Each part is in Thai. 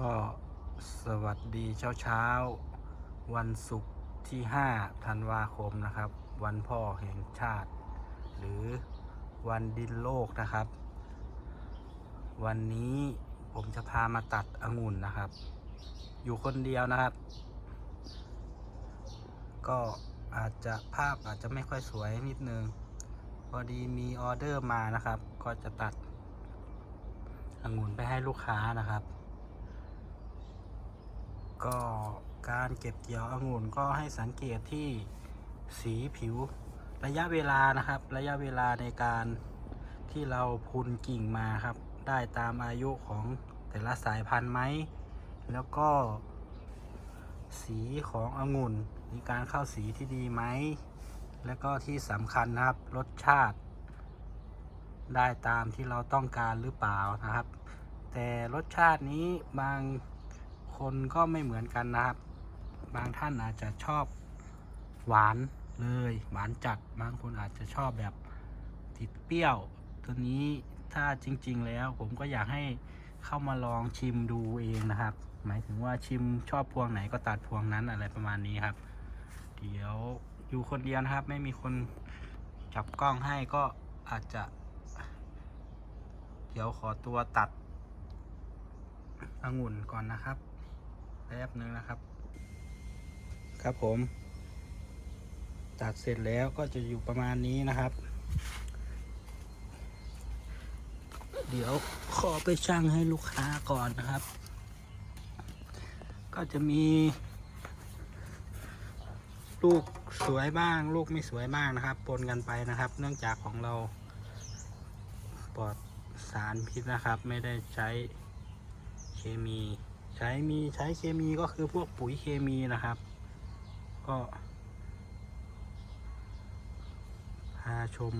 ก็สวัสดีเช้าเช้าๆวันศุกร์ที่ 5 ธันวาคมนะครับ วันพ่อแห่งชาติ หรือวันดินโลกนะครับ วันนี้ผมจะพามาตัดองุ่นนะครับ อยู่คนเดียวนะครับ ก็อาจจะภาพอาจจะไม่ค่อยสวยนิดนึง พอดีมีออเดอร์มานะครับ ก็จะตัดองุ่นไปให้ลูกค้านะครับ ก็การเก็บเกี่ยวองุ่นก็ให้สังเกตที่สีผิวระยะเวลานะครับ ระยะเวลาในการที่เราพุนกิ่งมาครับ ได้ตามอายุของแต่ละสายพันธุ์ไหม แล้วก็สีขององุ่นมีการเข้าสีที่ดีไหม แล้วก็ที่สำคัญนะครับรสชาติ ได้ตามที่เราต้องการหรือเปล่านะครับ แต่รสชาตินี้บาง คนก็ไม่เหมือนกันนะครับ บางท่านอาจจะชอบหวานเลย หวานจัด บางคนอาจจะชอบแบบติดเปรี้ยว ตัวนี้ถ้าจริง ๆ แล้วผมก็อยากให้เข้ามาลองชิมดูเองนะครับ หมายถึงว่าชิมชอบพวงไหนก็ตัดพวงนั้นอะไรประมาณนี้ครับ เดี๋ยวอยู่คนเดียวนะครับ ไม่มีคนจับกล้องให้ก็อาจจะ เดี๋ยวขอตัวตัดองุ่นก่อนนะครับ แป๊บหนึ่งนะครับ ครับผม ตัดเสร็จแล้วก็จะอยู่ประมาณนี้นะครับ เดี๋ยวขอไปชั่งให้ลูกค้าก่อนนะครับ ก็จะมี ลูกสวยบ้าง ลูกไม่สวยบ้างนะครับ ปนกันไปนะครับ เนื่องจากของเราปลอดสารพิษนะครับ ไม่ได้ใช้เคมี ใช้มีใช้เคมีก็คือพวกปุ๋ยเคมีนะครับ ก็พาชม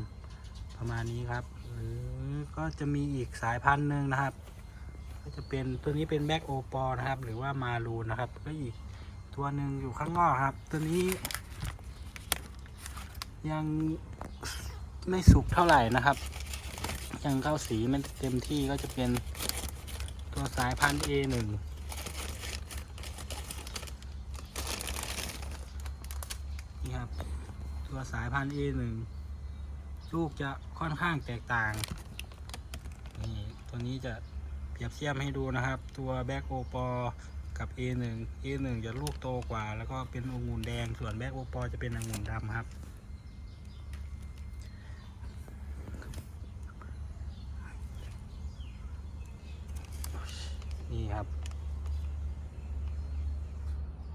ประมาณนี้ครับ หรือก็จะมีอีกสายพันธุ์หนึ่งนะครับ ก็จะเป็นตัวนี้เป็นแบ็กโอปอนะครับ หรือว่ามารูนนะครับ ก็อีกตัวหนึ่งอยู่ข้างนอกครับ ตัวนี้ ยังไม่สุกเท่าไหร่นะครับ ยังเข้าสีไมันเต็มที่ก็จะเป็นตัวสายพันธุ์ A1 นี่ครับ ตัวสายพันธุ์ A1 ลูกจะค่อนข้างแตกต่าง นี่ตัวนี้จะเปรียบเทียบให้ดูนะครับ ตัวแบ็กโอปอกับ A1 A1 จะลูกโตกว่า แล้วก็เป็นองุ่นแดง ส่วนแบ็กโอปอจะเป็นองุ่นดำครับ นี่ครับ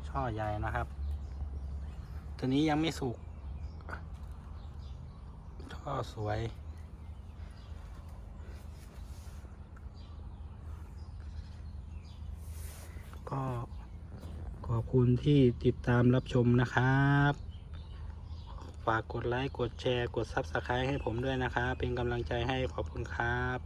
ช่อใหญ่นะครับ ตัวนี้ยังไม่สุกช่อสวย ก็ขอบคุณที่ติดตามรับชมนะครับ ฝากกดไลค์ กดแชร์ กด Subscribe ให้ผมด้วยนะครับ เป็นกำลังใจให้ขอบคุณครับ